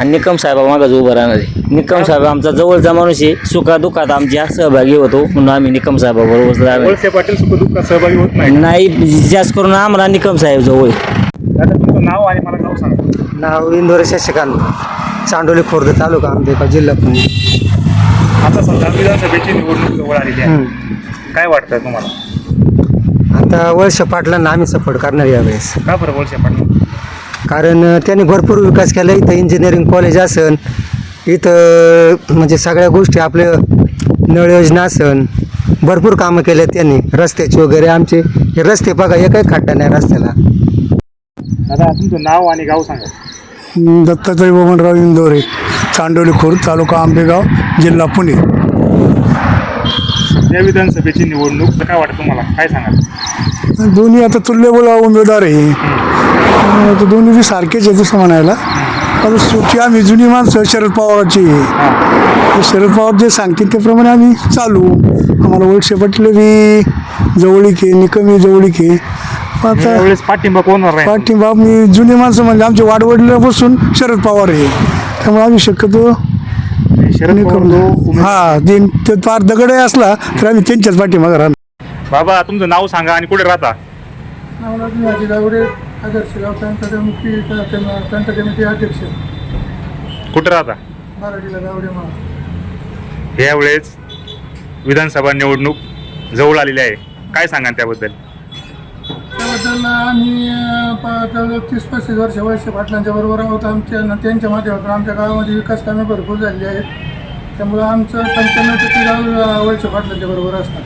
आणि निकम साहेब मागच उभं राहणार आहे. निकम साहेब आमचा जवळचा माणूस आहे. सुखा दुःखात आमच्या सहभागी होतो. म्हणून आम्ही निकम साहेबाबरोबर राहणार वळसे पाटील सुखदुःखात सहभागी होत नाही. नाही जास्त करून आम्हाला निकम साहेब जवळ आहे. तुमचं नाव आणि मला नाव सांगा. नाव इंदोर शशिकांत. चांडोली खुर्द तालुका आंबेगाव जिल्हा पुणे. आता समजा विधानसभेची निवडणूक जवळ आलेली आहे. काय वाटतं तुम्हाला? आता वळसे पाटलांना आम्ही सपोर्ट करणार यावेळेस. का बरं वळसे पाटील कारण त्यांनी भरपूर विकास केला. इथं इंजिनिअरिंग कॉलेज असन इथं म्हणजे सगळ्या गोष्टी आपल्या नळ योजना असन भरपूर कामं केले त्यांनी. रस्त्याचे वगैरे आमचे हे रस्ते बघा एकही खड्डा नाही रस्त्याला. दादा तुमचं नाव आणि गाव सांगा. दत्तात्रय बबनराव इंदोरे चांडोली खुर्द तालुका आंबेगाव जिल्हा पुणे. या विधानसभेची निवडणूक काय वाटतं तुम्हाला? काय सांगा दोन्ही आता तुल्यबळ उमेदवार आहे. दोन्ही बी सारखेच आहे तसं म्हणायला. आता शेवटी आम्ही जुनी माणसं शरद पवाराची. शरद पवार जे सांगतील त्याप्रमाणे आम्ही चालू. आम्हाला वळसे पाटील बी जवळीक आहे निकमी जवळीक आहे. आता यावेळेस पाठिंबा कोणावर राहील? पाठिंबा मी जुनी माणसं म्हणजे आमचे वाडवडिलापासून शरद पवार आहे. त्यामुळे आम्ही शक्यतो शरद पवार जो उमेदवार- हा ते ते फार दगडही असला तर आम्ही त्यांच्याच पाठीमागे राहणार बाबा तुमचं नाव सांगा आणि कुठे राहता? माझी गावडे आदर्श गाव तंटकमिटी तंटकमिटी अध्यक्ष. कुठे राहता? मराठीला गावडे म्हणा यावेळेस विधानसभा निवडणूक जवळ आलेली आहे. काय सांगा त्याबद्दल? त्याबद्दल आम्ही अं, जवळजवळ तीस पस्तीस वर्ष वळसे पाटलांच्या बरोबर आहोत. आमच्या त्यांच्या माध्यमातून आमच्या गावामध्ये विकास कामे भरपूर झालेली आहेत. त्यामुळं आमचं पंच्याण्णव टक्के गाव वळसे पाटलांच्या बरोबर असतात.